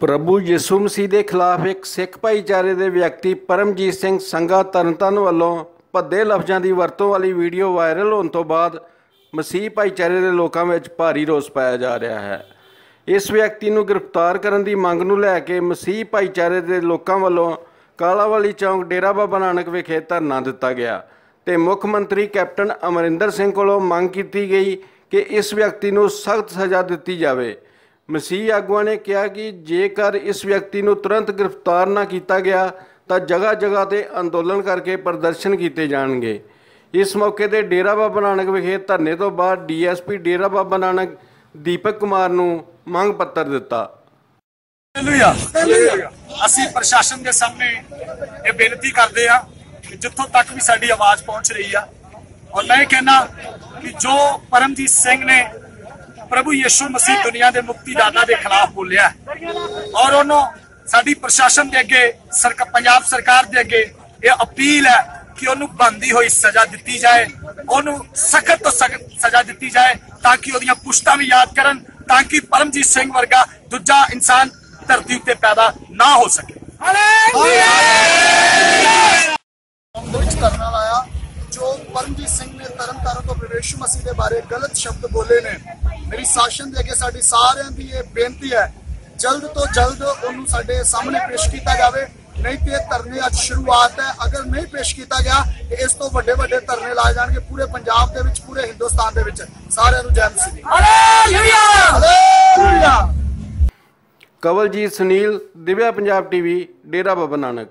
ਪ੍ਰਭੂ ਯਿਸੂ ਮਸੀਹ ਦੇ ਖਿਲਾਫ ਇੱਕ ਸਿੱਖ ਭਾਈਚਾਰੇ ਦੇ ਵਿਅਕਤੀ ਪਰਮਜੀਤ ਸਿੰਘ ਸੰਘਾ ਤਰਨਤਨ ਵੱਲੋਂ ਭੱਦੇ ਲਫ਼ਜ਼ਾਂ ਦੀ ਵਰਤੋਂ ਵਾਲੀ ਵੀਡੀਓ ਵਾਇਰਲ ਹੋਣ ਤੋਂ ਬਾਅਦ ਮਸੀਹ ਭਾਈਚਾਰੇ ਦੇ ਲੋਕਾਂ ਵਿੱਚ ਭਾਰੀ ਰੋਸ ਪਾਇਆ ਜਾ ਰਿਹਾ ਹੈ। ਇਸ ਵਿਅਕਤੀ ਨੂੰ ਗ੍ਰਿਫਤਾਰ ਕਰਨ ਦੀ ਮੰਗ ਨੂੰ ਲੈ ਕੇ ਮਸੀਹ ਭਾਈਚਾਰੇ ਦੇ ਲੋਕਾਂ ਵੱਲੋਂ ਕਾਲਾਵਾਲੀ ਚੌਂਕ ਡੇਰਾ ਬਾਬਾ ਨਾਨਕ ਵਿਖੇ ਧਰਨਾ ਦਿੱਤਾ ਗਿਆ ਤੇ ਮੁੱਖ ਮੰਤਰੀ ਕੈਪਟਨ ਅਮਰਿੰਦਰ ਸਿੰਘ ਕੋਲੋਂ ਮੰਗ ਕੀਤੀ ਗਈ ਕਿ ਇਸ ਵਿਅਕਤੀ ਨੂੰ ਸਖਤ ਸਜ਼ਾ ਦਿੱਤੀ ਜਾਵੇ। ਮਸੀਹ ਆਗੂਆਂ ਨੇ ਕਿਹਾ ਕਿ ਜੇਕਰ ਇਸ ਵਿਅਕਤੀ ਨੂੰ ਤੁਰੰਤ ਗ੍ਰਿਫਤਾਰ ਨਾ ਕੀਤਾ ਗਿਆ, ਤਾਂ ਜਗ੍ਹਾ ਜਗ੍ਹਾ ਤੇ ਅੰਦੋਲਨ ਕਰਕੇ ਪ੍ਰਦਰਸ਼ਨ ਕੀਤੇ ਜਾਣਗੇ। ਇਸ ਮੌਕੇ ਤੇ ਡੇਰਾ ਬਾਬਾ ਨਾਨਕ ਵਿਖੇ ਧਰਨੇ ਤੋਂ ਬਾਅਦ ਡੀਐਸਪੀ ਡੇਰਾ ਬਾਬਾ ਨਾਨਕ ਦੀਪਕ ਕੁਮਾਰ ਨੂੰ ਮੰਗ ਪੱਤਰ ਦਿੱਤਾ। ਅਸੀਂ ਪ੍ਰਸ਼ਾਸਨ ਦੇ ਸਾਹਮਣੇ ਇਹ ਬੇਨਤੀ ਕਰਦੇ ਆ ਕਿ ਜਿੱਥੋਂ ਤੱਕ ਵੀ ਸਾਡੀ ਆਵਾਜ਼ ਪਹੁੰਚ ਰਹੀ ਆ, ਔਰ ਮੈਂ ਇਹ ਕਹਿਣਾ ਕਿ ਜੋ ਪਰਮਜੀਤ ਸਿੰਘ ਨੇ ਪ੍ਰਭੂ ਯਿਸੂ ਮਸੀਹ ਦੁਨੀਆ ਦੇ ਮੁਕਤੀਦਾਤਾ ਦੇ ਖਿਲਾਫ ਬੋਲਿਆ ਔਰ ਉਹਨੂੰ ਸਾਡੀ ਪ੍ਰਸ਼ਾਸਨ ਦੇ ਅੱਗੇ ਸਰਕਾ ਪੰਜਾਬ ਸਰਕਾਰ ਦੇ ਅੱਗੇ ਇਹ ਅਪੀਲ ਹੈ ਕਿ ਉਹਨੂੰ ਬੰਦੀ ਹੋਈ ਸਜ਼ਾ ਦਿੱਤੀ ਜਾਏ ਉਹਨੂੰ ਸਖਤ ਤੋਂ ਸਖਤ ਸਜ਼ਾ ਦਿੱਤੀ ਜਾਏ ਤਾਂ ਕਿ ਉਹਦੀਆਂ ਪੁਸ਼ਤਾਂ ਵੀ ਯਾਦ ਕਰਨ ਤਾਂ ਕਿ ਪਰਮਜੀਤ ਸਿੰਘ ਵਰਗਾ ਦੂਜਾ ਇਨਸਾਨ ਧਰਤੀ ਉੱਤੇ ਪੈਦਾ ਨਾ ਹੋ ਸਕੇ। ਦੇ ਵਿੱਚ ਧਰਨਾ ਲਾਇਆ ਜੋ ਪਰਮਜੀਤ ਸਿੰਘ ਨੇ ਤਰਨਤਾਰਨ ਤੋਂ ਪ੍ਰਵੇਸ਼ ਮਸੀਹ ਦੇ ਬਾਰੇ ਗਲਤ ਸ਼ਬਦ ਬੋਲੇ ਨੇ। ਮੇਰੀ ਸ਼ਾਸਨ ਦੇ ਅੱਗੇ ਸਾਡੀ ਸਾਰਿਆਂ ਦੀ ਇਹ ਬੇਨਤੀ ਹੈ ਜਲਦ ਤੋਂ ਜਲਦ ਉਹਨੂੰ ਸਾਡੇ ਸਾਹਮਣੇ ਪੇਸ਼ ਕੀਤਾ ਜਾਵੇ। ਨਹੀਂ ਤੇ ਇਹ ਧਰਨੇ ਅੱਜ ਸ਼ੁਰੂਆਤ ਹੈ। ਅਗਰ ਨਹੀਂ ਪੇਸ਼ ਕੀਤਾ ਗਿਆ ਤੇ ਇਸ ਤੋਂ ਵੱਡੇ ਵੱਡੇ ਧਰਨੇ ਲਾਏ ਜਾਣਗੇ ਪੂਰੇ ਪੰਜਾਬ ਦੇ ਵਿੱਚ ਪੂਰੇ ਹਿੰਦੁਸਤਾਨ ਦੇ ਵਿੱਚ। ਸਾਰਿਆਂ ਨੂੰ ਜੈ ਮਸੀਹ। ਹਾਲੇਲੂਇਆ! ਕਵਲਜੀਤ ਸੁਨੀਲ ਦਿਵਿਆ ਪੰਜਾਬ ਟੀਵੀ ਡੇਰਾ ਬਾਬਾ ਨਾਨਕ।